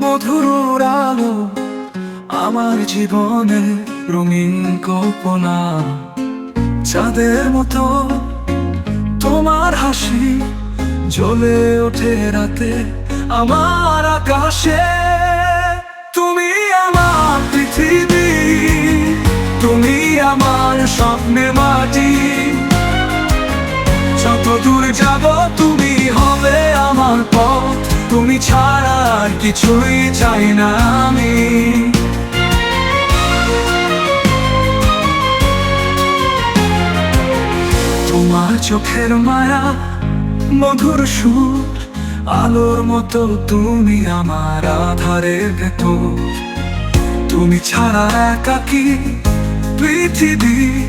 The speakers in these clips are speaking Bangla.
মধুর আলো আমার জীবনে রঙিন কল্পনা। চাঁদের মতো তোমার হাসি জ্বলে ওঠে রাতে আমার আকাশে। তুমি আমার পৃথিবী, তুমি আমার স্বপ্নে মাটি। যত দূর যাব তুমি হবে আমার পথ, তুমি ছা কিছুই চাই না আমি। তোমার চোখের মায়া, মধুর সুর, আলোর মতো তুমি আমার আধারের ভেতর। তুমি ছাড়া একাকি পৃথিবী?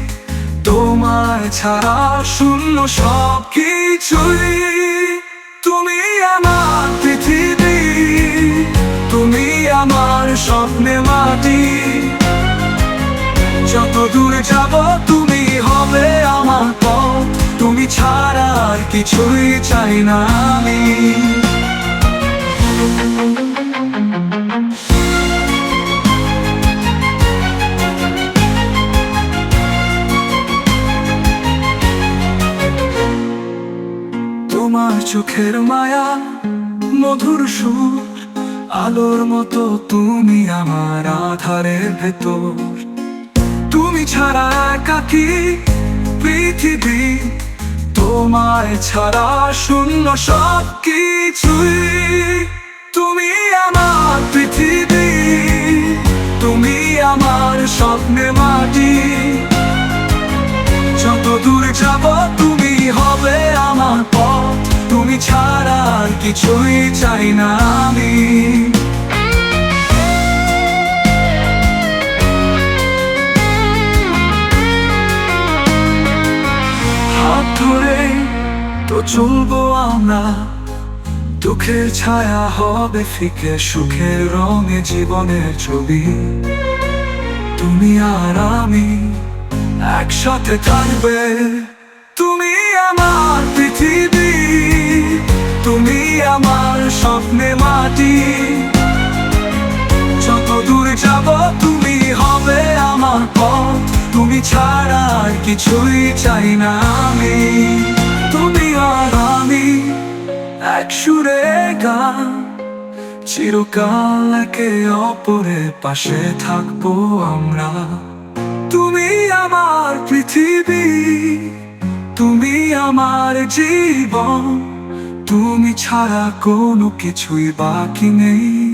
তোমার ছাড়া শূন্য সব কিছুই তুমি আমার স্বপ্নে মাটি। যত দূরে যাব, তুমি হবে আমার পথ। তুমি ছাড়া আর কিছুই চাই না আমি। তোমার চোখের মায়া মধুর সুর আলোর মতো তুমি আমার আধারের ভেতর। তুমি ছাড়া একাকি পৃথিবী? তোমায় ছাড়া শূন্য সব কিছুই তুমি আমার পৃথিবী। তুমি আমার স্বপ্নে মাটি। যত দূরে যাব তুমি হবে আমার পথ। তুমি ছাড়া কিছুই চাই না আমি। হাত ধরে তো চলবো আমরা, দুঃখের ছায়া হবে ফিকে, সুখের রঙে জীবনের ছবি। তুমি আর আমি একসাথে থাকবে, তুমি আমার পৃথিবী। আমার স্বপ্নে মাটি। যত দূরে যাব তুমি হবে আমার পথ। তুমি ছাড়া আর কিছুই চাই না আমি। তুমি আর আমি এক সুরে গান চিরকাল একে অপরের পাশে থাকব আমরা। তুমি আমার পৃথিবী, তুমি আমার জীবন। তুমি ছাড়া কোনো কিছুই বাকি নেই।